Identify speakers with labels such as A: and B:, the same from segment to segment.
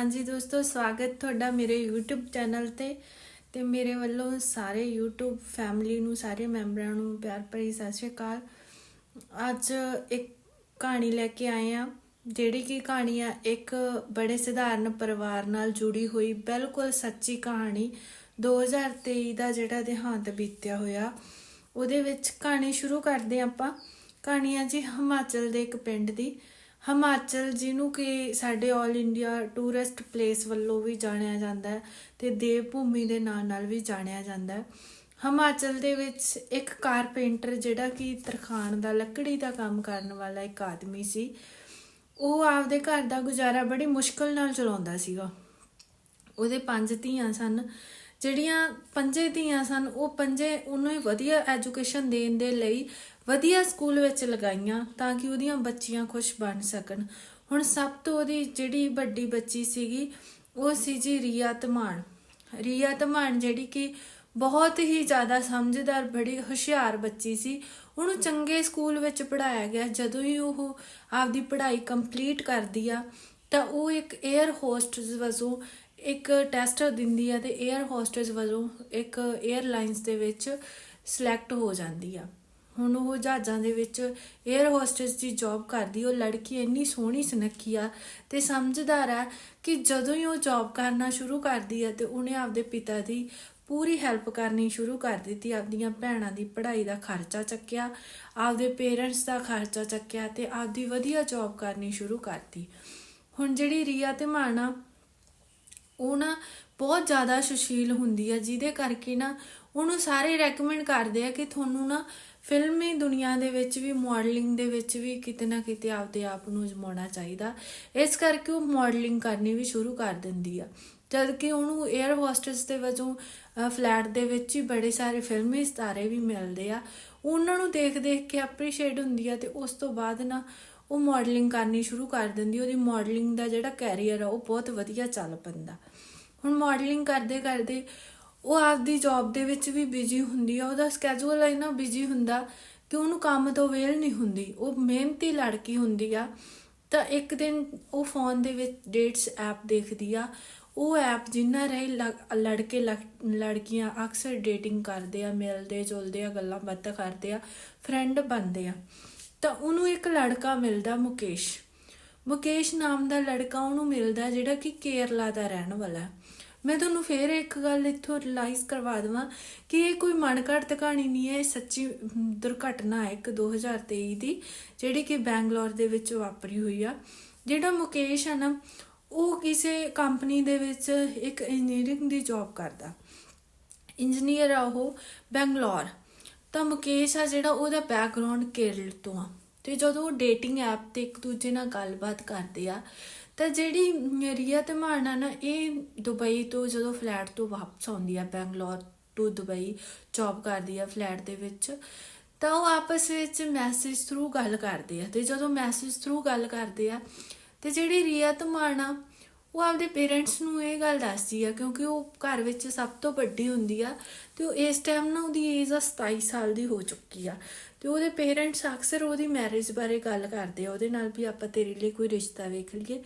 A: ਹਾਂਜੀ ਦੋਸਤੋ, ਸਵਾਗਤ ਤੁਹਾਡਾ ਮੇਰੇ YouTube ਚੈਨਲ ਤੇ ਤੇ ਮੇਰੇ ਵੱਲੋਂ ਸਾਰੇ YouTube ਫੈਮਿਲੀ ਨੂੰ, ਸਾਰੇ ਮੈਂਬਰਾਂ ਨੂੰ ਪਿਆਰ ਭਰੀ ਸਤਿ ਸ਼੍ਰੀ ਅਕਾਲ। ਅੱਜ ਇੱਕ ਕਹਾਣੀ ਲੈ ਕੇ ਆਏ ਆ ਜਿਹੜੀ ਕਿ ਕਹਾਣੀ ਆ ਇੱਕ ਬੜੇ ਸਧਾਰਨ ਪਰਿਵਾਰ ਨਾਲ ਜੁੜੀ ਹੋਈ ਬਿਲਕੁਲ ਸੱਚੀ ਕਹਾਣੀ 2023 ਦਾ ਜਿਹੜਾ ਦੇਹਾਂਤ ਬੀਤਿਆ ਹੋਇਆ। ਉਹਦੇ ਵਿੱਚ ਕਹਾਣੀ ਸ਼ੁਰੂ ਕਰਦੇ ਹਾਂ ਆਪਾਂ। ਕਹਾਣੀ ਆ ਜੀ ਹਿਮਾਚਲ ਦੇ ਇੱਕ ਪਿੰਡ ਦੀ। ਹਿਮਾਚਲ, ਜਿਹਨੂੰ ਕਿ ਸਾਡੇ 올 ਇੰਡੀਆ ਟੂਰਿਸਟ ਪਲੇਸ ਵੱਲੋਂ ਵੀ ਜਾਣਿਆ ਜਾਂਦਾ ਹੈ ਤੇ ਦੇਵ ਭੂਮੀ ਦੇ ਨਾਂ ਨਾਲ ਵੀ ਜਾਣਿਆ ਜਾਂਦਾ ਹੈ। ਹਿਮਾਚਲ ਦੇ ਵਿੱਚ ਇੱਕ ਕਾਰਪੇਂਟਰ ਜਿਹੜਾ ਕਿ ਤਰਖਾਣ ਦਾ, ਲੱਕੜੀ ਦਾ ਕੰਮ ਕਰਨ ਵਾਲਾ ਇੱਕ ਆਦਮੀ ਸੀ। ਉਹ ਆਪਦੇ ਘਰ ਦਾ ਗੁਜ਼ਾਰਾ ਬੜੀ ਮੁਸ਼ਕਲ ਨਾਲ ਚਲਾਉਂਦਾ ਸੀਗਾ। ਉਹਦੇ ਪੰਜ ਧੀਆਂ ਸਨ। ਜਿਹੜੀਆਂ ਪੰਜੇ ਧੀਆਂ ਸਨ, ਉਹ ਪੰਜੇ ਉਹਨੂੰ ਹੀ ਵਧੀਆ ਐਜੂਕੇਸ਼ਨ ਦੇਣ ਦੇ ਲਈ ਵਧੀਆ ਸਕੂਲ ਵਿੱਚ ਲਗਾਈਆਂ ਤਾਂ ਕਿ ਉਹਦੀਆਂ ਬੱਚੀਆਂ ਖੁਸ਼ ਬਣ ਸਕਣ। ਹੁਣ ਸਭ ਤੋਂ ਉਹਦੀ ਜਿਹੜੀ ਵੱਡੀ ਬੱਚੀ ਸੀਗੀ, ਉਹ ਸੀ ਜੀ ਰੀਆ ਧਮਾਨ। ਰੀਆ ਧਮਾਨ ਜਿਹੜੀ ਕਿ ਬਹੁਤ ਹੀ ਜ਼ਿਆਦਾ ਸਮਝਦਾਰ, ਬੜੀ ਹੁਸ਼ਿਆਰ ਬੱਚੀ ਸੀ। ਉਹਨੂੰ ਚੰਗੇ ਸਕੂਲ ਵਿੱਚ ਪੜਾਇਆ ਗਿਆ। ਜਦੋਂ ਹੀ ਉਹ ਆਪਦੀ ਪੜ੍ਹਾਈ ਕੰਪਲੀਟ ਕਰਦੀ ਆ, ਤਾਂ ਉਹ ਇੱਕ 에ਅਰ ਹੋਸਟਸ ਵਜੋਂ ਇੱਕ ਟੈਸਟ ਦਿੰਦੀ ਆ ਤੇ 에ਅਰ ਹੋਸਟੇਜ ਵਜੋਂ ਇੱਕ 에ਅਰਲਾਈਨਸ ਦੇ ਵਿੱਚ ਸਿਲੈਕਟ ਹੋ ਜਾਂਦੀ ਆ। ਹੁਣ ਉਹ ਜਹਾਜ਼ਾਂ ਦੇ ਵਿੱਚ 에ਅਰ ਹੋਸਟੇਜ ਦੀ ਜੌਬ ਕਰਦੀ, ਉਹ ਲੜਕੀ ਇੰਨੀ ਸੋਹਣੀ ਸੁਨੱਖੀ ਆ ਤੇ ਸਮਝਦਾਰ ਆ ਕਿ ਜਦੋਂ ਹੀ ਉਹ ਜੌਬ ਕਰਨਾ ਸ਼ੁਰੂ ਕਰਦੀ ਆ ਤੇ ਉਹਨੇ ਆਪਦੇ ਪਿਤਾ ਦੀ ਪੂਰੀ ਹੈਲਪ ਕਰਨੀ ਸ਼ੁਰੂ ਕਰ ਦਿੱਤੀ, ਆਪਦੀਆਂ ਭੈਣਾਂ ਦੀ ਪੜ੍ਹਾਈ ਦਾ ਖਰਚਾ ਚੱਕਿਆ, ਆਪਦੇ ਪੇਰੈਂਟਸ ਦਾ ਖਰਚਾ ਚੱਕਿਆ ਤੇ ਆਪਦੀ ਵਧੀਆ ਜੌਬ ਕਰਨੀ ਸ਼ੁਰੂ ਕਰਤੀ। ਹੁਣ ਜਿਹੜੀ ਰੀਆ ਤੇ ਮਾਨਾ ਉਹ ਨਾ ਬਹੁਤ ਜ਼ਿਆਦਾ ਸੁਸ਼ੀਲ ਹੁੰਦੀ ਆ, ਜਿਹਦੇ ਕਰਕੇ ਨਾ ਉਹਨੂੰ ਸਾਰੇ ਰეკਮੈਂਡ ਕਰਦੇ ਆ ਕਿ ਤੁਹਾਨੂੰ ਨਾ ਫਿਲਮੀ ਦੁਨੀਆ ਦੇ ਵਿੱਚ ਵੀ ਮਾਡਲਿੰਗ ਦੇ ਵਿੱਚ ਵੀ ਕਿਤੇ ਨਾ ਕਿਤੇ ਆਪਦੇ ਆਪ ਨੂੰ ਜਮਾਉਣਾ ਚਾਹੀਦਾ। ਇਸ ਕਰਕੇ ਉਹ ਮਾਡਲਿੰਗ ਕਰਨੀ ਵੀ ਸ਼ੁਰੂ ਕਰ ਦਿੰਦੀ ਆ। ਜਦ ਕਿ ਉਹਨੂੰ 에ਅਰ ਹੋਸਟਸ ਦੇ ਵਜੋਂ ਫਲੈਟ ਦੇ ਵਿੱਚ ਹੀ ਬੜੇ ਸਾਰੇ ਫਿਲਮੀ ਸਤਾਰੇ ਵੀ ਮਿਲਦੇ ਆ। ਉਹਨਾਂ ਨੂੰ ਦੇਖ ਦੇਖ ਕੇ ਅਪਰੀਸ਼ੀਏਟ ਹੁੰਦੀ ਆ ਤੇ ਉਸ ਤੋਂ ਬਾਅਦ ਨਾ ਉਹ ਮਾਡਲਿੰਗ ਕਰਨੀ ਸ਼ੁਰੂ ਕਰ ਦਿੰਦੀ, ਉਹਦੀ ਮਾਡਲਿੰਗ ਦਾ ਜਿਹੜਾ ਕੈਰੀਅਰ ਆ, ਉਹ ਬਹੁਤ ਵਧੀਆ ਚੱਲ ਪੈਂਦਾ। ਹੁਣ ਮਾਡਲਿੰਗ ਕਰਦੇ ਕਰਦੇ ਉਹ ਆਪਦੀ ਜੌਬ ਦੇ ਵਿੱਚ ਵੀ ਬਿਜ਼ੀ ਹੁੰਦੀ ਆ, ਉਹਦਾ ਸਕੇਜੂਲ ਇੰਨਾ ਬਿਜ਼ੀ ਹੁੰਦਾ ਕਿ ਉਹਨੂੰ ਕੰਮ ਤੋਂ ਵੇਲ ਨਹੀਂ ਹੁੰਦੀ। ਉਹ ਮਿਹਨਤੀ ਲੜਕੀ ਹੁੰਦੀ ਆ, ਤਾਂ ਇੱਕ ਦਿਨ ਉਹ ਫੋਨ ਦੇ ਵਿੱਚ ਡੇਟਸ ਐਪ ਦੇਖਦੀ ਆ, ਉਹ ਐਪ ਜਿੰਨਾ ਰਹੀ ਲੜਕੇ ਲੜਕੀਆਂ ਅਕਸਰ ਡੇਟਿੰਗ ਕਰਦੇ ਆ, ਮਿਲਦੇ ਜੁਲਦੇ ਆ, ਗੱਲਾਂ ਬਾਤਾਂ ਕਰਦੇ ਆ ਫਰੈਂਡ ਬਣਦੇ ਆ। ਤਾਂ ਉਹਨੂੰ ਇੱਕ ਲੜਕਾ ਮਿਲਦਾ ਮੁਕੇਸ਼। ਮੁਕੇਸ਼ ਨਾਮ ਦਾ ਲੜਕਾ ਉਹਨੂੰ ਮਿਲਦਾ ਜਿਹੜਾ ਕਿ ਕੇਰਲਾ ਦਾ ਰਹਿਣ ਵਾਲਾ। ਹੈ ਮੈਂ ਤੁਹਾਨੂੰ ਫੇਰ ਇੱਕ ਗੱਲ ਇੱਥੋਂ ਰਿਲਾਈਜ਼ ਕਰਵਾ ਦਵਾਂ ਕਿ ਇਹ ਕੋਈ ਮਨਘੜਤ ਕਹਾਣੀ ਨਹੀਂ ਹੈ, ਇਹ ਸੱਚੀ ਦੁਰਘਟਨਾ ਹੈ ਇੱਕ 2023 ਦੀ, ਜਿਹੜੀ ਕਿ ਬੈਂਗਲੌਰ ਦੇ ਵਿੱਚ ਵਾਪਰੀ ਹੋਈ ਆ। ਜਿਹੜਾ ਮੁਕੇਸ਼ ਹੈ ਨਾ, ਉਹ ਕਿਸੇ ਕੰਪਨੀ ਦੇ ਵਿੱਚ ਇੱਕ ਇੰਜੀਨੀਅਰਿੰਗ ਦੀ ਜੌਬ ਕਰਦਾ। ਇੰਜੀਨੀਅਰ ਆ ਉਹ ਬੈਂਗਲੌਰ। ਤਾਂ ਮੁਕੇਸ਼ ਆ ਜਿਹੜਾ ਉਹਦਾ ਬੈਕਗ੍ਰਾਉਂਡ ਕੇਰਲ ਤੋਂ ਆ। ਤੇ ਜਦੋਂ ਉਹ ਡੇਟਿੰਗ ਐਪ ਤੇ ਇੱਕ ਦੂਜੇ ਨਾਲ ਗੱਲਬਾਤ ਕਰਦੇ ਆ, ਤਾਂ ਜਿਹੜੀ ਰੀਆ ਤੇ ਮਾਰਨਾ ਨਾ, ਇਹ ਦੁਬਈ ਤੋਂ ਜਦੋਂ ਫਲੈਟ ਤੋਂ ਵਾਪਸ ਆਉਂਦੀ ਆ, ਬੈਂਗਲੌਰ ਟੂ ਦੁਬਈ ਜੌਬ ਕਰਦੀ ਆ ਫਲੈਟ ਦੇ ਵਿੱਚ, ਤਾਂ ਉਹ ਆਪਸ ਵਿੱਚ ਮੈਸੇਜ ਥਰੂ ਗੱਲ ਕਰਦੇ ਆ। ਤੇ ਜਦੋਂ ਮੈਸੇਜ ਥਰੂ ਗੱਲ ਕਰਦੇ ਆ, ਤੇ ਜਿਹੜੀ ਰੀਆ ਧਮਾਣਾ ਉਹ ਆਪਦੇ ਪੇਰੈਂਟਸ ਨੂੰ ਇਹ ਗੱਲ ਦੱਸਦੀ ਆ, ਕਿਉਂਕਿ ਉਹ ਘਰ ਵਿੱਚ ਸਭ ਤੋਂ ਵੱਡੀ ਹੁੰਦੀ ਆ ਤੇ ਉਹ ਇਸ ਟਾਈਮ ਨਾ ਉਹਦੀ ਏਜ ਆ 27 ਸਾਲ ਦੀ ਹੋ ਚੁੱਕੀ ਆ। ਤੇ ਉਹਦੇ ਪੇਰੈਂਟਸ ਅਕਸਰ ਉਹਦੀ ਮੈਰਿਜ ਬਾਰੇ ਗੱਲ ਕਰਦੇ ਆ, ਉਹਦੇ ਨਾਲ ਵੀ ਆਪਾਂ ਤੇਰੇ ਲਈ ਕੋਈ ਰਿਸ਼ਤਾ ਵੇਖ ਲਈਏ।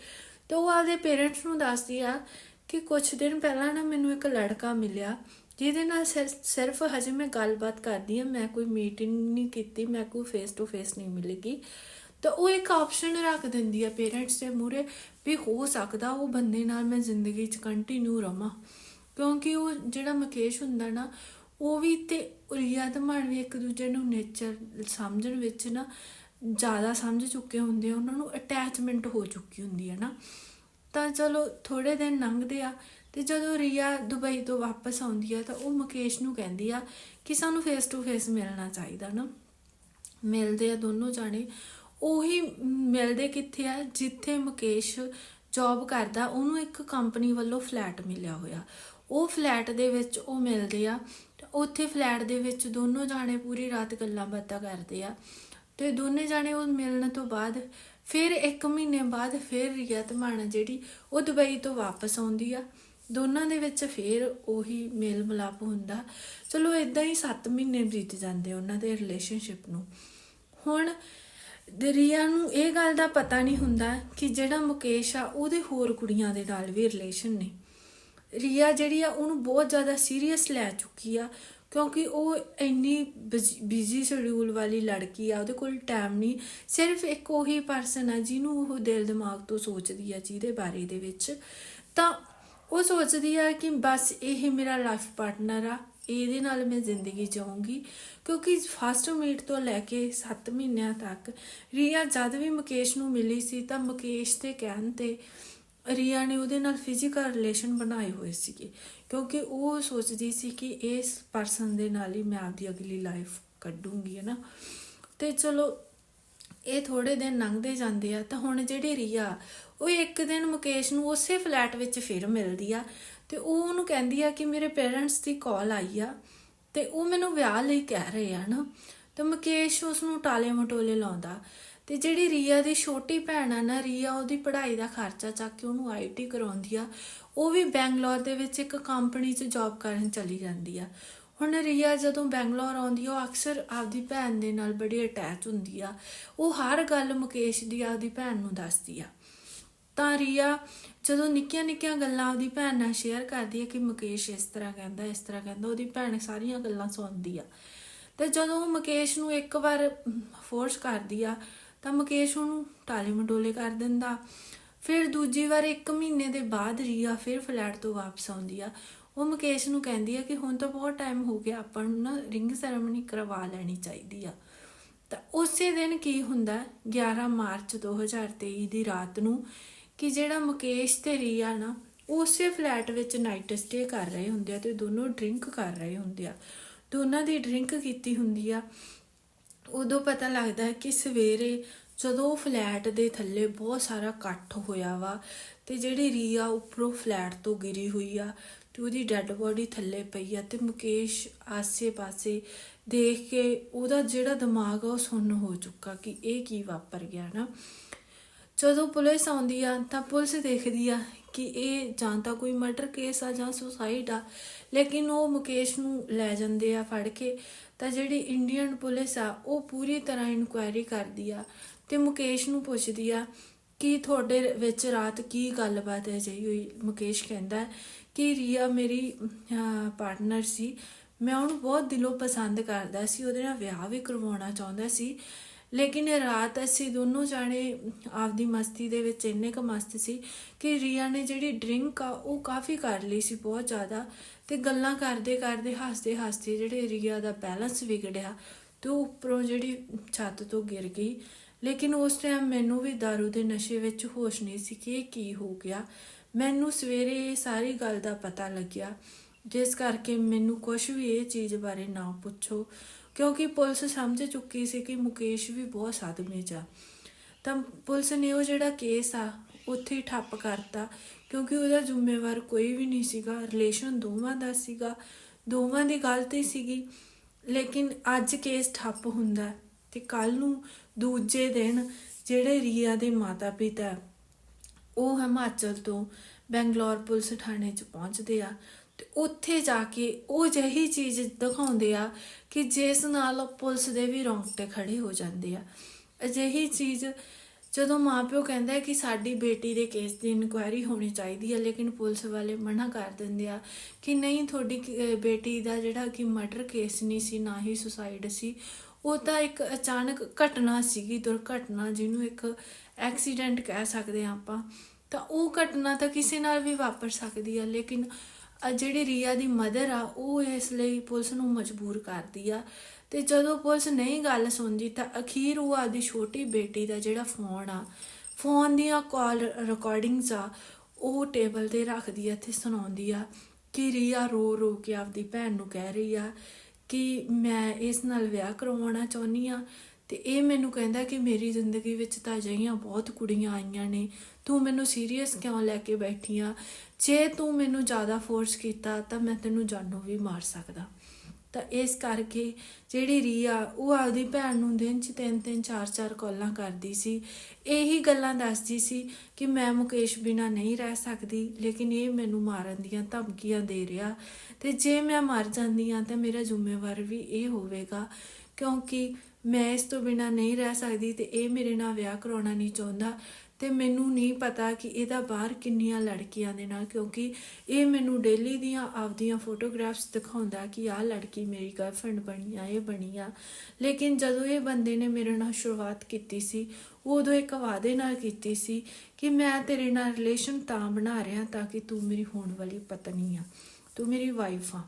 A: ਤੇ ਉਹ ਆਪਦੇ ਪੇਰੈਂਟਸ ਨੂੰ ਦੱਸਦੀ ਆ ਕਿ ਕੁਝ ਦਿਨ ਪਹਿਲਾਂ ਨਾ ਮੈਨੂੰ ਇੱਕ ਲੜਕਾ ਮਿਲਿਆ, ਜਿਹਦੇ ਨਾਲ ਸਿਰਫ ਹਜੇ ਮੈਂ ਗੱਲਬਾਤ ਕਰਦੀ ਆ, ਮੈਂ ਕੋਈ ਮੀਟਿੰਗ ਨਹੀਂ ਕੀਤੀ, ਮੈਂ ਕੋਈ ਫੇਸ ਟੂ ਫੇਸ ਨਹੀਂ ਮਿਲੇਗੀ ਤਾਂ ਉਹ ਇੱਕ ਆਪਸ਼ਨ ਰੱਖ ਦਿੰਦੀ ਆ ਪੇਰੈਂਟਸ ਦੇ ਮੂਰੇ ਵੀ ਹੋ ਸਕਦਾ ਉਹ ਬੰਦੇ ਨਾਲ ਮੈਂ ਜ਼ਿੰਦਗੀ 'ਚ ਕੰਟੀਨਿਊ ਰਵਾਂ। ਕਿਉਂਕਿ ਉਹ ਜਿਹੜਾ ਮੁਕੇਸ਼ ਹੁੰਦਾ ਨਾ, ਉਹ ਵੀ ਤੇ ਰੀਆ ਧਮਾਨ ਵੀ ਇੱਕ ਦੂਜੇ ਨੂੰ ਨੇਚਰ ਸਮਝਣ ਵਿੱਚ ਨਾ ਜ਼ਿਆਦਾ ਸਮਝ ਚੁੱਕੇ ਹੁੰਦੇ ਆ, ਉਹਨਾਂ ਨੂੰ ਅਟੈਚਮੈਂਟ ਹੋ ਚੁੱਕੀ ਹੁੰਦੀ ਹੈ ਨਾ। ਤਾਂ ਚਲੋ ਥੋੜੇ ਦਿਨ ਲੰਘਦੇ ਆ ਤੇ ਜਦੋਂ ਰੀਆ ਦੁਬਈ ਤੋਂ ਵਾਪਸ ਆਉਂਦੀ ਆ ਤਾਂ ਉਹ ਮੁਕੇਸ਼ ਨੂੰ ਕਹਿੰਦੀ ਆ ਕਿ ਸਾਨੂੰ ਫੇਸ ਟੂ ਫੇਸ ਮਿਲਣਾ ਚਾਹੀਦਾ ਨਾ। ਮਿਲਦੇ ਆ ਦੋਨੋਂ ਜਾਣੇ ਉਹੀ ਮਿਲਦੇ ਕਿੱਥੇ ਆ? ਜਿੱਥੇ ਮੁਕੇਸ਼ ਜੌਬ ਕਰਦਾ, ਉਹਨੂੰ ਇੱਕ ਕੰਪਨੀ ਵੱਲੋਂ ਫਲੈਟ ਮਿਲਿਆ ਹੋਇਆ। ਉਹ ਫਲੈਟ ਦੇ ਵਿੱਚ ਉਹ ਮਿਲਦੇ ਆ। ਉੱਥੇ ਫਲੈਟ ਦੇ ਵਿੱਚ ਦੋਨੋਂ ਜਾਣੇ ਪੂਰੀ ਰਾਤ ਗੱਲਾਂ ਬਾਤਾਂ ਕਰਦੇ ਆ। ਤੇ ਦੋਨੇ ਜਾਣੇ ਉਹ ਮਿਲਣ ਤੋਂ ਬਾਅਦ, ਫਿਰ 1 ਮਹੀਨੇ ਬਾਅਦ ਫਿਰ ਰੀਆ ਧਮਾਣਾ ਜਿਹੜੀ, ਉਹ ਦੁਬਈ ਤੋਂ ਵਾਪਸ ਆਉਂਦੀ ਆ। ਦੋਨਾਂ ਦੇ ਵਿੱਚ ਫਿਰ ਉਹੀ ਮੇਲ ਮਲਾਪ ਹੁੰਦਾ। ਚਲੋ ਇਦਾਂ ਹੀ 7 ਮਹੀਨੇ ਬੀਤ ਜਾਂਦੇ ਉਹਨਾਂ ਦੇ ਰਿਲੇਸ਼ਨਸ਼ਿਪ ਨੂੰ। ਹੁਣ ਤੇ ਰੀਆ ਨੂੰ ਇਹ ਗੱਲ ਦਾ ਪਤਾ ਨਹੀਂ ਹੁੰਦਾ ਕਿ ਜਿਹੜਾ ਮੁਕੇਸ਼ ਆ, ਉਹਦੇ ਹੋਰ ਕੁੜੀਆਂ ਦੇ ਨਾਲ ਵੀ ਰਿਲੇਸ਼ਨ ਨੇ। ਰੀਆ ਜਿਹੜੀ ਆ, ਉਹਨੂੰ ਬਹੁਤ ਜ਼ਿਆਦਾ ਸੀਰੀਅਸ ਲੈ ਚੁੱਕੀ ਆ, ਕਿਉਂਕਿ ਉਹ ਇੰਨੀ ਬਿਜ਼ੀ ਸ਼ਡਿਊਲ ਵਾਲੀ ਲੜਕੀ ਆ, ਉਹਦੇ ਕੋਲ ਟਾਈਮ ਨਹੀਂ। ਸਿਰਫ ਇੱਕ ਉਹੀ ਪਰਸਨ ਆ, ਜਿਹਨੂੰ ਉਹ ਦਿਲ ਦਿਮਾਗ ਤੋਂ ਸੋਚਦੀ ਆ ਜਿਹਦੇ ਬਾਰੇ ਦੇ ਵਿੱਚ। ਤਾਂ ਉਹ ਸੋਚਦੀ ਆ ਕਿ ਬਸ ਇਹ ਮੇਰਾ ਲਾਈਫ ਪਾਰਟਨਰ ਆ ਇਹਦੇ ਨਾਲ ਮੈਂ ਜ਼ਿੰਦਗੀ ਜਾਊਂਗੀ। ਕਿਉਂਕਿ ਫਸਟ ਮੀਟ ਤੋਂ ਲੈ ਕੇ 7 ਮਹੀਨਿਆਂ ਤੱਕ ਰੀਆ ਜਦ ਵੀ ਮੁਕੇਸ਼ ਨੂੰ ਮਿਲੀ ਸੀ ਤਾਂ ਮੁਕੇਸ਼ ਦੇ ਕਹਿਣ ਤੇ ਰੀਆ ਨੇ ਉਹਦੇ ਨਾਲ ਫਿਜ਼ੀਕਲ ਰਿਲੇਸ਼ਨ ਬਣਾਏ ਹੋਏ ਸੀਗੇ। ਕਿਉਂਕਿ ਉਹ ਸੋਚਦੀ ਸੀ ਕਿ ਇਸ ਪਰਸਨ ਦੇ ਨਾਲ ਹੀ ਮੈਂ ਆਪਦੀ ਅਗਲੀ ਲਾਈਫ ਕੱਢੂੰਗੀ, ਹੈ ਨਾ? ਤੇ ਚਲੋ, ਇਹ ਥੋੜੇ ਦਿਨ ਲੰਘਦੇ ਜਾਂਦੇ ਆ ਤਾਂ ਹੁਣ ਜਿਹੜੀ ਰੀਆ, ਉਹ ਇੱਕ ਦਿਨ ਮੁਕੇਸ਼ ਨੂੰ ਉਸੇ ਫਲੈਟ ਵਿੱਚ ਫਿਰ ਮਿਲਦੀ ਆ ਤੇ ਉਹ ਉਹਨੂੰ ਕਹਿੰਦੀ ਆ ਕਿ ਮੇਰੇ ਪੇਰੈਂਟਸ ਦੀ ਕਾਲ ਆਈ ਆ ਤੇ ਉਹ ਮੈਨੂੰ ਵਿਆਹ ਲਈ ਕਹਿ ਰਹੇ ਆ ਨਾ। ਤੇ ਮੁਕੇਸ਼ ਉਸ ਨੂੰ ਟਾਲੇ ਮਟੋਲੇ ਲਾਉਂਦਾ। ਤੇ ਜਿਹੜੀ ਰੀਆ ਦੀ ਛੋਟੀ ਭੈਣ ਆ ਨਾ, ਰੀਆ ਉਹਦੀ ਪੜ੍ਹਾਈ ਦਾ ਖਰਚਾ ਚੱਕ ਕੇ ਉਹਨੂੰ ਆਈਟੀ ਕਰਾਉਂਦੀ ਆ। ਉਹ ਵੀ ਬੈਂਗਲੌਰ ਦੇ ਵਿੱਚ ਇੱਕ ਕੰਪਨੀ 'ਚ ਜੌਬ ਕਰਨ ਚਲੀ ਜਾਂਦੀ ਆ। ਹੁਣ ਰੀਆ ਜਦੋਂ ਬੈਂਗਲੌਰ ਆਉਂਦੀ ਆ, ਉਹ ਅਕਸਰ ਆਪਦੀ ਭੈਣ ਦੇ ਨਾਲ ਬੜੀ ਅਟੈਚ ਹੁੰਦੀ ਆ। ਉਹ ਹਰ ਗੱਲ ਮੁਕੇਸ਼ ਦੀ ਆਪਦੀ ਭੈਣ ਨੂੰ ਦੱਸਦੀ ਆ। ਤਾਂ ਰੀਆ। ਜਦੋਂ ਨਿੱਕੀਆਂ ਨਿੱਕੀਆਂ ਗੱਲਾਂ ਉਹਦੀ ਭੈਣ ਨਾਲ ਸ਼ੇਅਰ ਕਰਦੀ ਹੈ ਕਿ ਮੁਕੇਸ਼ ਇਸ ਤਰ੍ਹਾਂ ਕਹਿੰਦਾ, ਇਸ ਤਰ੍ਹਾਂ ਕਹਿੰਦਾ, ਉਹਦੀ ਭੈਣ ਸਾਰੀਆਂ ਗੱਲਾਂ ਸੁਣਦੀ ਆ। ਤੇ ਜਦੋਂ ਉਹ ਮੁਕੇਸ਼ ਨੂੰ ਇੱਕ ਵਾਰ ਫੋਰਸ ਕਰਦੀ ਆ, ਤਾਂ ਮੁਕੇਸ਼ ਉਹਨੂੰ ਟਾਲੇ ਮਟੋਲੇ ਕਰ ਦਿੰਦਾ। ਫਿਰ ਦੂਜੀ ਵਾਰ 1 ਮਹੀਨੇ ਦੇ ਬਾਅਦ ਰੀਆ ਫਿਰ ਫਲੈਟ ਤੋਂ ਵਾਪਸ ਆਉਂਦੀ ਆ। ਉਹ ਮੁਕੇਸ਼ ਨੂੰ ਕਹਿੰਦੀ ਆ ਕਿ ਹੁਣ ਤਾਂ ਬਹੁਤ ਟਾਈਮ ਹੋ ਗਿਆ, ਆਪਾਂ ਨੂੰ ਨਾ ਰਿੰਗ ਸੈਰੇਮਨੀ ਕਰਵਾ ਲੈਣੀ ਚਾਹੀਦੀ ਆ। ਤਾਂ ਉਸੇ ਦਿਨ ਕੀ ਹੁੰਦਾ 11 ਮਾਰਚ 2023 ਦੀ ਰਾਤ ਨੂੰ ਕਿ ਜਿਹੜਾ ਮੁਕੇਸ਼ ਤੇ ਰੀਆ ਨਾ ਉਸੇ ਫਲੈਟ ਵਿੱਚ ਨਾਈਟ ਸਟੇ ਕਰ ਰਹੇ ਹੁੰਦੇ ਆ ਤੇ ਦੋਨੋਂ ਡਰਿੰਕ ਕਰ ਰਹੇ ਹੁੰਦੇ ਆ। ਦੋਨਾਂ ਦੀ ਡਰਿੰਕ ਕੀਤੀ ਹੁੰਦੀ ਆ, ਉਦੋਂ ਪਤਾ ਲੱਗਦਾ ਹੈ ਕਿ ਸਵੇਰੇ ਜਦੋਂ ਫਲੈਟ ਦੇ ਥੱਲੇ ਬਹੁਤ ਸਾਰਾ ਇਕੱਠ ਹੋਇਆ ਵਾ ਤੇ ਜਿਹੜੀ ਰੀਆ ਉੱਪਰੋਂ ਫਲੈਟ ਤੋਂ ਗਿਰੀ ਹੋਈ ਆ ਤੇ ਉਹਦੀ ਡੈੱਡ ਬੋਡੀ ਥੱਲੇ ਪਈ ਆ ਤੇ ਮੁਕੇਸ਼ ਆਸੇ-ਪਾਸੇ ਦੇਖ ਕੇ ਉਹਦਾ ਜਿਹੜਾ ਦਿਮਾਗ ਆ ਉਹ ਸੁੰਨ ਹੋ ਚੁੱਕਾ ਕਿ ਇਹ ਕੀ ਵਾਪਰ ਗਿਆ ਨਾ। ਜਦੋਂ ਪੁਲਿਸ ਆਉਂਦੀ ਆ ਤਾਂ ਪੁਲਿਸ ਦੇਖਦੀ ਆ ਕਿ ਇਹ ਜਾਂ ਤਾਂ ਕੋਈ ਮਰਡਰ ਕੇਸ ਆ ਜਾਂ ਸੁਸਾਈਡ ਆ, ਲੇਕਿਨ ਉਹ ਮੁਕੇਸ਼ ਨੂੰ ਲੈ ਜਾਂਦੇ ਆ ਫੜ ਕੇ। ਤਾਂ ਜਿਹੜੀ ਇੰਡੀਅਨ ਪੁਲਿਸ ਆ, ਉਹ ਪੂਰੀ ਤਰ੍ਹਾਂ ਇਨਕੁਆਇਰੀ ਕਰਦੀ ਆ ਤੇ ਮੁਕੇਸ਼ ਨੂੰ ਪੁੱਛਦੀ ਆ ਕਿ ਤੁਹਾਡੇ ਵਿੱਚ ਰਾਤ ਕੀ ਗੱਲਬਾਤ ਹੈ ਜਈ ਹੋਈ? ਮੁਕੇਸ਼ ਕਹਿੰਦਾ ਕਿ ਰੀਆ ਮੇਰੀ ਪਾਰਟਨਰ ਸੀ। ਮੈਂ ਉਹਨੂੰ ਬਹੁਤ ਦਿਲੋਂ ਪਸੰਦ ਕਰਦਾ ਸੀ, ਉਹਦੇ ਨਾਲ ਵਿਆਹ ਵੀ ਕਰਵਾਉਣਾ ਚਾਹੁੰਦਾ ਸੀ। ਲੇਕਿਨ ਇਹ ਰਾਤ ਅਸੀਂ ਦੋਨੋਂ ਜਾਣੇ ਆਪਦੀ ਮਸਤੀ ਦੇ ਵਿੱਚ ਇੰਨੇ ਕ ਮਸਤ ਸੀ ਕਿ ਰੀਆ ਨੇ ਜਿਹੜੀ ਡਰਿੰਕ ਆ, ਉਹ ਕਾਫੀ ਕਰ ਲਈ ਸੀ ਬਹੁਤ ਜ਼ਿਆਦਾ ਤੇ ਗੱਲਾਂ ਕਰਦੇ ਕਰਦੇ ਹੱਸਦੇ ਹੱਸਦੇ ਜਿਹੜੇ ਰੀਆ ਦਾ ਬੈਲੈਂਸ ਵਿਗੜਿਆ ਤੇ ਉਹ ਉੱਪਰੋਂ ਜਿਹੜੀ ਛੱਤ ਤੋਂ ਗਿਰ ਗਈ। ਲੇਕਿਨ ਉਸ ਟਾਈਮ ਮੈਨੂੰ ਵੀ दारू ਦੇ ਨਸ਼ੇ ਵਿੱਚ ਹੋਸ਼ ਨਹੀਂ ਸੀ ਕਿ ਇਹ ਕੀ ਹੋ ਗਿਆ। ਮੈਨੂੰ ਸਵੇਰੇ ਇਹ ਸਾਰੀ ਗੱਲ ਦਾ ਪਤਾ ਲੱਗਿਆ। ਜਿਸ ਕਰਕੇ ਮੈਨੂੰ ਕੁਝ ਵੀ ਇਹ ਚੀਜ਼ ਬਾਰੇ ਨਾ ਪੁੱਛੋ। ਕਿਉਂਕਿ ਪੁਲਿਸ ਸਮਝ ਚੁੱਕੀ ਸੀ ਕਿ ਮੁਕੇਸ਼ ਵੀ ਬਹੁਤ ਸਦਮੇ 'ਚ ਆ। ਤਾਂ ਪੁਲਿਸ ਨੇ ਉਹ ਜਿਹੜਾ ਕੇਸ ਆ, ਉੱਥੇ ਹੀ ਠੱਪ ਕਰਤਾ। ਕਿਉਂਕਿ ਉਹਦਾ ਜ਼ਿੰਮੇਵਾਰ ਕੋਈ ਵੀ ਨਹੀਂ ਸੀਗਾ। ਰਿਲੇਸ਼ਨ ਦੋਵਾਂ ਦਾ ਸੀਗਾ। ਦੋਵਾਂ ਦੀ ਗਲਤੀ ਸੀਗੀ। ਲੇਕਿਨ ਅੱਜ ਕੇਸ ਠੱਪ ਹੁੰਦਾ ਤੇ ਕੱਲ ਨੂੰ ਦੂਜੇ ਦਿਨ ਜਿਹੜੇ ਰੀਆ ਦੇ ਮਾਤਾ-ਪਿਤਾ ਉਹ ਹਿਮਾਚਲ ਤੋਂ ਬੈਂਗਲੌਰ ਪੁਲਿਸ ਥਾਣੇ 'ਚ ਪਹੁੰਚਦੇ ਆ। ਤੇ ਉੱਥੇ ਜਾ ਕੇ ਉਹ ਜਹੀ ਚੀਜ਼ ਦਿਖਾਉਂਦੇ ਆ ਕਿ ਜਿਸ ਨਾਲ ਪੁਲਿਸ ਦੇ ਵੀ ਰੌਂਗਟੇ ਖੜੇ ਹੋ ਜਾਂਦੇ ਆ। ਅਜਿਹੀ ਚੀਜ਼ ਜਦੋਂ ਮਾਪਿਓ ਕਹਿੰਦਾ ਕਿ ਸਾਡੀ ਬੇਟੀ ਦੇ ਕੇਸ ਦੀ ਇਨਕੁਆਇਰੀ ਹੋਣੀ ਚਾਹੀਦੀ ਹੈ ਲੇਕਿਨ ਪੁਲਿਸ ਵਾਲੇ ਮਨਾ ਕਰ ਦਿੰਦੇ ਆ ਕਿ ਨਹੀਂ, ਤੁਹਾਡੀ ਬੇਟੀ ਦਾ ਜਿਹੜਾ ਕਿ ਮਰਡਰ ਕੇਸ ਨਹੀਂ ਸੀ, ਨਾ ਹੀ ਸੁਸਾਈਡ ਸੀ, ਉਹ ਤਾਂ ਇੱਕ ਅਚਾਨਕ ਘਟਨਾ ਸੀਗੀ, ਦੁਰਘਟਨਾ ਜਿਹਨੂੰ ਇੱਕ ਐਕਸੀਡੈਂਟ ਕਹਿ ਸਕਦੇ ਆ ਆਪਾਂ। ਤਾਂ ਉਹ ਘਟਨਾ ਤਾਂ ਕਿਸੇ ਨਾਲ ਵੀ ਵਾਪਰ ਸਕਦੀ ਆ, ਲੇਕਿਨ ਜਿਹੜੀ ਰੀਆ ਦੀ ਮਦਰ ਆ, ਉਹ ਇਸ ਲਈ ਪੁਲਿਸ ਨੂੰ ਮਜਬੂਰ ਕਰਦੀ ਆ। ਤੇ ਜਦੋਂ ਪੁਲਿਸ ਨਹੀਂ ਗੱਲ ਸੁਣਦੀ ਤਾਂ ਅਖੀਰ ਉਹ ਆਪਦੀ ਛੋਟੀ ਬੇਟੀ ਦਾ ਜਿਹੜਾ ਫੋਨ ਆ, ਫੋਨ ਦੀਆਂ ਕਾਲ ਰਿਕਾਰਡਿੰਗਸ ਆ, ਉਹ ਟੇਬਲ ਤੇ ਰੱਖਦੀ ਆ ਤੇ ਸੁਣਾਉਂਦੀ ਆ ਕਿ ਰੀਆ ਰੋ ਰੋ ਕੇ ਆਪਦੀ ਭੈਣ ਨੂੰ ਕਹਿ ਰਹੀ ਆ ਕਿ ਮੈਂ ਇਸ ਨਾਲ ਵਿਆਹ ਕਰਵਾਉਣਾ ਚਾਹੁੰਦੀ ਆ ਤੇ ਇਹ ਮੈਨੂੰ ਕਹਿੰਦਾ ਕਿ ਮੇਰੀ ਜ਼ਿੰਦਗੀ ਵਿੱਚ ਤਾਂ ਅਜਿਹੀਆਂ ਬਹੁਤ ਕੁੜੀਆਂ ਆਈਆਂ ਨੇ, ਤੂੰ ਮੈਨੂੰ ਸੀਰੀਅਸ ਕਿਉਂ ਲੈ ਕੇ ਬੈਠੀ ਆ ਜੇ ਤੂੰ ਮੈਨੂੰ ਜ਼ਿਆਦਾ ਫੋਰਸ ਕੀਤਾ ਤਾਂ ਮੈਂ ਤੈਨੂੰ ਜਾਨੋਂ ਵੀ ਮਾਰ ਸਕਦਾ। ਤਾਂ ਇਸ ਕਰਕੇ ਜਿਹੜੀ ਰੀਆ, ਉਹ ਆਪਦੀ ਭੈਣ ਨੂੰ ਦਿਨ 'ਚ ਤਿੰਨ ਤਿੰਨ, ਚਾਰ ਚਾਰ ਕਾਲਾਂ ਕਰਦੀ ਸੀ। ਇਹੀ ਗੱਲਾਂ ਦੱਸਦੀ ਸੀ ਕਿ ਮੈਂ ਮੁਕੇਸ਼ ਬਿਨਾ ਨਹੀਂ ਰਹਿ ਸਕਦੀ, ਲੇਕਿਨ ਇਹ ਮੈਨੂੰ ਮਾਰਨ ਦੀਆਂ ਧਮਕੀਆਂ ਦੇ ਰਿਹਾ। ਤੇ ਜੇ ਮੈਂ ਮਰ ਜਾਂਦੀ ਆ ਤਾਂ ਮੇਰਾ ਜ਼ਿੰਮੇਵਾਰ ਵੀ ਇਹ ਹੋਵੇਗਾ, ਕਿਉਂਕਿ ਮੈਂ ਇਸ ਤੋਂ ਬਿਨਾ ਨਹੀਂ ਰਹਿ ਸਕਦੀ ਤੇ ਇਹ ਮੇਰੇ ਨਾਲ ਵਿਆਹ ਕਰਾਉਣਾ ਨਹੀਂ ਚਾਹੁੰਦਾ। ਤੇ ਮੈਨੂੰ ਨਹੀਂ ਪਤਾ ਕਿ ਇਹਦਾ ਬਾਹਰ ਕਿੰਨੀਆਂ ਲੜਕੀਆਂ ਦੇ ਨਾਲ, ਕਿਉਂਕਿ ਇਹ ਮੈਨੂੰ ਡੇਲੀ ਦੀਆਂ ਆਪਦੀਆਂ ਫੋਟੋਗ੍ਰਾਫਸ ਦਿਖਾਉਂਦਾ ਕਿ ਆਹ ਲੜਕੀ ਮੇਰੀ ਗਰਲਫ੍ਰੈਂਡ ਬਣੀ ਆ, ਇਹ ਬਣੀ ਆ। ਲੇਕਿਨ ਜਦੋਂ ਇਹ ਬੰਦੇ ਨੇ ਮੇਰੇ ਨਾਲ ਸ਼ੁਰੂਆਤ ਕੀਤੀ ਸੀ, ਉਹ ਉਦੋਂ ਇੱਕ ਵਾਅਦੇ ਨਾਲ ਕੀਤੀ ਸੀ ਕਿ ਮੈਂ ਤੇਰੇ ਨਾਲ ਰਿਲੇਸ਼ਨ ਤਾਂ ਬਣਾ ਰਿਹਾ ਤਾਂ ਕਿ ਤੂੰ ਮੇਰੀ ਹੋਣ ਵਾਲੀ ਪਤਨੀ ਆ, ਤੂੰ ਮੇਰੀ ਵਾਈਫ ਆ।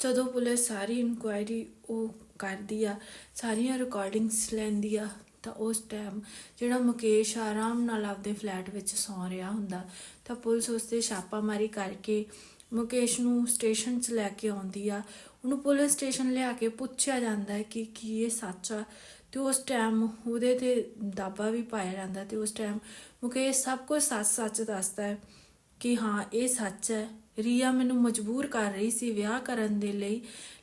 A: ਜਦੋਂ ਪੁਲਿਸ ਸਾਰੀ ਇਨਕੁਆਇਰੀ ਉਹ ਕਰਦੀ ਆ, ਸਾਰੀਆਂ ਰਿਕਾਰਡਿੰਗਸ ਲੈਂਦੀ ਆ, ਤਾਂ ਉਸ ਟਾਈਮ ਜਿਹੜਾ ਮੁਕੇਸ਼ ਆਰਾਮ ਨਾਲ ਆਪਦੇ ਫਲੈਟ ਵਿੱਚ ਸੌਂ ਰਿਹਾ ਹੁੰਦਾ, ਤਾਂ ਪੁਲਿਸ ਉਸ ਤੇ ਛਾਪਾਮਾਰੀ ਕਰਕੇ ਮੁਕੇਸ਼ ਨੂੰ ਸਟੇਸ਼ਨ 'ਚ ਲੈ ਕੇ ਆਉਂਦੀ ਆ। ਉਹਨੂੰ ਪੁਲਿਸ ਸਟੇਸ਼ਨ ਲਿਆ ਕੇ ਪੁੱਛਿਆ ਜਾਂਦਾ ਹੈ ਕਿ ਕੀ ਇਹ ਸੱਚ ਆ? ਤੇ ਉਸ ਟਾਈਮ ਉਹਦੇ ਤੇ ਦਾਬਾ ਵੀ ਪਾਇਆ ਜਾਂਦਾ ਤੇ ਉਸ ਟਾਈਮ ਮੁਕੇਸ਼ ਸਭ ਕੁਝ ਸੱਚ-ਸੱਚ ਦੱਸਦਾ ਹੈ। ਕਿ ਹਾਂ, ਇਹ ਸੱਚ ਹੈ। ਰੀਆ ਮੈਨੂੰ ਮਜਬੂਰ ਕਰ ਰਹੀ ਸੀ ਵਿਆਹ ਕਰਨ ਦੇ ਲਈ,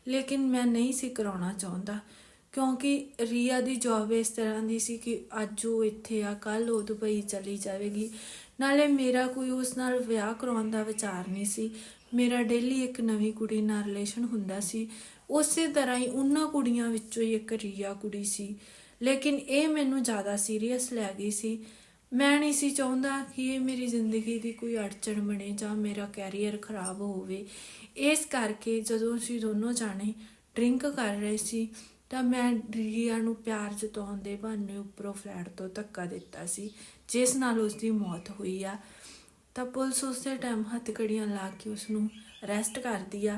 A: ਲੇਕਿਨ ਮੈਂ ਨਹੀਂ ਸੀ ਕਰਾਉਣਾ ਚਾਹੁੰਦਾ। ਕਿਉਂਕਿ ਰੀਆ ਦੀ ਜੌਬ ਇਸ ਤਰ੍ਹਾਂ ਦੀ ਸੀ ਕਿ ਅੱਜ ਉਹ ਇੱਥੇ ਆ ਕੱਲ ਉਹ ਦੁਬਈ ਚਲੀ ਜਾਵੇਗੀ। ਨਾਲੇ ਮੇਰਾ ਕੋਈ ਉਸ ਨਾਲ ਵਿਆਹ ਕਰਾਉਣ ਦਾ ਵਿਚਾਰ ਨਹੀਂ ਸੀ। ਮੇਰਾ ਡੇਲੀ ਇੱਕ ਨਵੀਂ ਕੁੜੀ ਨਾਲ ਰਿਲੇਸ਼ਨ ਹੁੰਦਾ ਸੀ। ਉਸੇ ਤਰ੍ਹਾਂ ਹੀ ਉਹਨਾਂ ਕੁੜੀਆਂ ਵਿੱਚੋਂ ਹੀ ਇੱਕ ਰੀਆ ਕੁੜੀ ਸੀ। ਲੇਕਿਨ ਇਹ ਮੈਨੂੰ ਜ਼ਿਆਦਾ ਸੀਰੀਅਸ ਲੈ ਗਈ ਸੀ। ਮੈਂ ਨਹੀਂ ਸੀ ਚਾਹੁੰਦਾ ਕਿ ਇਹ ਮੇਰੀ ਜ਼ਿੰਦਗੀ ਦੀ ਕੋਈ ਅੜਚਣ ਬਣੇ ਜਾਂ ਮੇਰਾ ਕੈਰੀਅਰ ਖਰਾਬ ਹੋਵੇ। ਇਸ ਕਰਕੇ ਜਦੋਂ ਅਸੀਂ ਦੋਨੋਂ ਜਾਣੇ ਡਰਿੰਕ ਕਰ ਰਹੇ ਸੀ, ਤਾਂ ਮੈਂ ਰੀਆ ਨੂੰ ਪਿਆਰ ਜਤਾਉਣ ਦੇ ਬਹਾਨੇ ਉੱਪਰੋਂ ਫਲੈਟ ਤੋਂ ਧੱਕਾ ਦਿੱਤਾ ਸੀ, ਜਿਸ ਨਾਲ ਉਸ ਦੀ ਮੌਤ ਹੋਈ ਆ। ਤਾਂ ਪੁਲਿਸ ਉਸੇ ਟਾਈਮ ਹੱਥਕੜੀਆਂ ਲਾ ਕੇ ਉਸ ਨੂੰ ਅਰੈਸਟ ਕਰਦੀ ਆ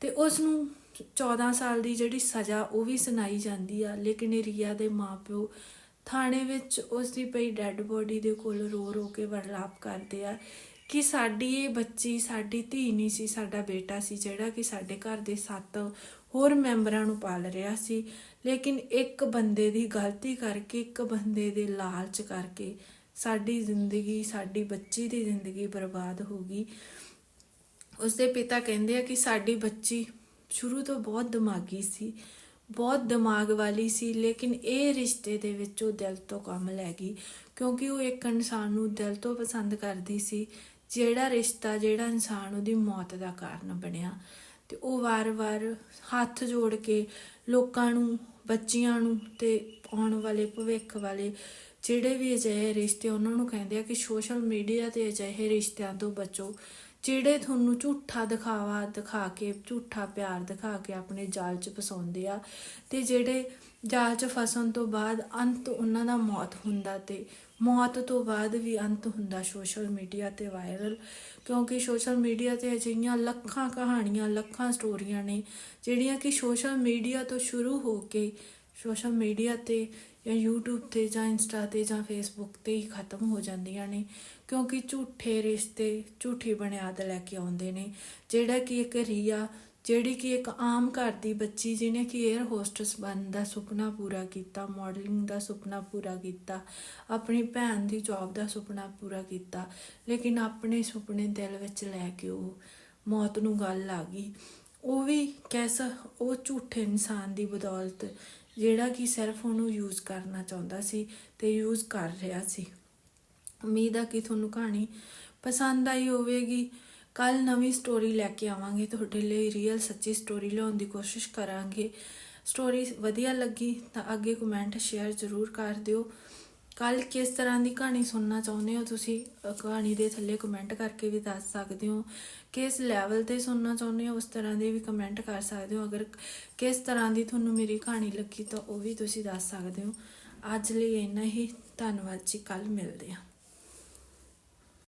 A: ਤੇ ਉਸ ਨੂੰ 14 ਸਾਲ ਦੀ ਜਿਹੜੀ ਸਜ਼ਾ ਉਹ ਵੀ ਸੁਣਾਈ ਜਾਂਦੀ ਆ, ਲੇਕਿਨ ਇਹ ਰੀਆ ਦੇ ਮਾਪਿਓ ਥਾਣੇ ਵਿੱਚ ਉਸ ਦੀ ਪਈ ਡੈੱਡ ਬੋਡੀ ਦੇ ਕੋਲ ਰੋ ਰੋ ਕੇ ਵਰਲਾਪ ਕਰਦੇ ਆ ਕਿ ਸਾਡੀ ਇਹ ਬੱਚੀ, ਸਾਡੀ ਧੀ ਨਹੀਂ ਸੀ, ਸਾਡਾ ਬੇਟਾ ਸੀ, ਜਿਹੜਾ ਕਿ ਸਾਡੇ ਘਰ ਦੇ ਸੱਤ ਹੋਰ ਮੈਂਬਰਾਂ ਨੂੰ ਪਾਲ ਰਿਹਾ ਸੀ। ਲੇਕਿਨ ਇੱਕ ਬੰਦੇ ਦੀ ਗਲਤੀ ਕਰਕੇ, ਇੱਕ ਬੰਦੇ ਦੇ ਲਾਲਚ ਕਰਕੇ ਸਾਡੀ ਜ਼ਿੰਦਗੀ, ਸਾਡੀ ਬੱਚੀ ਦੀ ਜ਼ਿੰਦਗੀ ਬਰਬਾਦ ਹੋ ਗਈ। ਉਸਦੇ ਪਿਤਾ ਕਹਿੰਦੇ ਆ ਕਿ ਸਾਡੀ ਬੱਚੀ ਸ਼ੁਰੂ ਤੋਂ ਬਹੁਤ ਦਿਮਾਗੀ ਸੀ। ਬਹੁਤ ਦਿਮਾਗ ਵਾਲੀ ਸੀ, ਲੇਕਿਨ ਇਹ ਰਿਸ਼ਤੇ ਦੇ ਵਿੱਚ ਉਹ ਦਿਲ ਤੋਂ ਕੰਮ ਲੈ ਗਈ, ਕਿਉਂਕਿ ਉਹ ਇੱਕ ਇਨਸਾਨ ਨੂੰ ਦਿਲ ਤੋਂ ਪਸੰਦ ਕਰਦੀ ਸੀ, ਜਿਹੜਾ ਰਿਸ਼ਤਾ, ਜਿਹੜਾ ਇਨਸਾਨ ਉਹਦੀ ਮੌਤ ਦਾ ਕਾਰਨ ਬਣਿਆ। ਤੇ ਉਹ ਵਾਰ-ਵਾਰ ਹੱਥ ਜੋੜ ਕੇ ਲੋਕਾਂ ਨੂੰ, ਬੱਚਿਆਂ ਨੂੰ ਤੇ ਆਉਣ ਵਾਲੇ ਭਵਿੱਖ ਵਾਲੇ ਜਿਹੜੇ ਵੀ ਅਜਿਹੇ ਰਿਸ਼ਤੇ, ਉਹਨਾਂ ਨੂੰ ਕਹਿੰਦੇ ਆ ਕਿ ਸੋਸ਼ਲ ਮੀਡੀਆ ਤੇ ਅਜਿਹੇ ਰਿਸ਼ਤਿਆਂ ਤੋਂ ਬਚੋ। ਜਿਹੜੇ ਤੁਹਾਨੂੰ ਝੂਠਾ ਦਿਖਾਵਾ, ਦਿਖਾ ਕੇ, ਝੂਠਾ ਪਿਆਰ ਦਿਖਾ ਕੇ ਆਪਣੇ ਜਾਲ 'ਚ ਫਸਾਉਂਦੇ ਆ ਤੇ ਜਿਹੜੇ ਜਾਲ 'ਚ ਫਸਣ ਤੋਂ ਬਾਅਦ ਅੰਤ ਉਹਨਾਂ ਦਾ ਮੌਤ ਹੁੰਦਾ ਤੇ ਮੌਤ ਤੋਂ ਬਾਅਦ ਵੀ ਅੰਤ ਹੁੰਦਾ ਸੋਸ਼ਲ ਮੀਡੀਆ ਤੇ ਵਾਇਰਲ, ਕਿਉਂਕਿ ਸੋਸ਼ਲ ਮੀਡੀਆ ਤੇ ਅਜਿਹੀਆਂ ਲੱਖਾਂ ਕਹਾਣੀਆਂ, ਲੱਖਾਂ ਸਟੋਰੀਆਂ ਨੇ ਜਿਹੜੀਆਂ ਕਿ ਸੋਸ਼ਲ ਮੀਡੀਆ ਤੋਂ ਸ਼ੁਰੂ ਹੋ ਕੇ, ਸੋਸ਼ਲ ਮੀਡੀਆ ਤੇ ਜਾਂ YouTube ਤੇ ਜਾਂ ਇੰਸਟਾ ਤੇ ਜਾਂ ਫੇਸਬੁੱਕ ਤੇ ਹੀ ਖਤਮ ਹੋ ਜਾਂਦੀਆਂ ਨੇ, ਕਿਉਂਕਿ ਝੂਠੇ ਰਿਸ਼ਤੇ ਝੂਠੀ ਬੁਨਿਆਦ ਲੈ ਕੇ ਆਉਂਦੇ ਨੇ। ਜਿਹੜਾ ਕਿ ਇੱਕ ਰੀਆ, ਜਿਹੜੀ ਕਿ ਇੱਕ ਆਮ ਘਰ ਦੀ ਬੱਚੀ ਜਿਹਨੇ ਕਿ 에ਅਰ ਹੋਸਟਸ ਬਣਨ ਦਾ ਸੁਪਨਾ ਪੂਰਾ ਕੀਤਾ ਮਾਡਲਿੰਗ ਦਾ ਸੁਪਨਾ ਪੂਰਾ ਕੀਤਾ, ਆਪਣੀ ਭੈਣ ਦੀ ਜੌਬ ਦਾ ਸੁਪਨਾ ਪੂਰਾ ਕੀਤਾ, ਲੇਕਿਨ ਆਪਣੇ ਸੁਪਨੇ ਦਿਲ ਵਿੱਚ ਲੈ ਕੇ ਉਹ ਮੌਤ ਨੂੰ ਗੱਲ ਆ ਗਈ। ਉਹ ਵੀ ਕੈਸਾ ਉਹ ਝੂਠੇ ਇਨਸਾਨ ਦੀ ਬਦੌਲਤ ਜਿਹੜਾ ਕਿ ਸਿਰਫ ਉਹਨੂੰ ਯੂਜ਼ ਕਰਨਾ ਚਾਹੁੰਦਾ ਸੀ ਤੇ ਯੂਜ਼ ਕਰ ਰਿਹਾ ਸੀ। ਉਮੀਦ ਆ ਕਿ ਤੁਹਾਨੂੰ ਕਹਾਣੀ ਪਸੰਦ ਆਈ ਹੋਵੇਗੀ। ਕੱਲ ਨਵੀਂ ਸਟੋਰੀ ਲੈ ਕੇ ਆਵਾਂਗੇ। ਤੁਹਾਡੇ ਲਈ ਰੀਅਲ ਸੱਚੀ ਸਟੋਰੀ ਲਿਆਉਣ ਦੀ ਕੋਸ਼ਿਸ਼ ਕਰਾਂਗੇ। ਸਟੋਰੀ ਵਧੀਆ ਲੱਗੀ ਤਾਂ ਅੱਗੇ ਕਮੈਂਟ ਸ਼ੇਅਰ ਜ਼ਰੂਰ ਕਰ ਦਿਓ। ਕੱਲ ਕਿਸ ਤਰ੍ਹਾਂ ਦੀ ਕਹਾਣੀ ਸੁਣਨਾ ਚਾਹੁੰਦੇ ਹੋ ਤੁਸੀਂ? ਕਹਾਣੀ ਦੇ ਥੱਲੇ ਕਮੈਂਟ ਕਰਕੇ ਵੀ ਦੱਸ ਸਕਦੇ ਹੋ। ਕਿਸ ਲੈਵਲ ਤੇ ਸੁਣਨਾ ਚਾਹੁੰਦੇ ਹੋ? ਉਸ ਤਰ੍ਹਾਂ ਦੇ ਵੀ ਕਮੈਂਟ ਕਰ ਸਕਦੇ ਹੋ। ਅਗਰ ਕਿਸ ਤਰ੍ਹਾਂ ਦੀ ਤੁਹਾਨੂੰ ਮੇਰੀ ਕਹਾਣੀ ਲੱਗੀ ਤਾਂ ਉਹ ਵੀ ਤੁਸੀਂ ਦੱਸ ਸਕਦੇ ਹੋ। ਅੱਜ ਲਈ ਇੰਨਾ ਹੀ। ਧੰਨਵਾਦ ਜੀ। ਕੱਲ ਮਿਲਦੇ ਹਾਂ।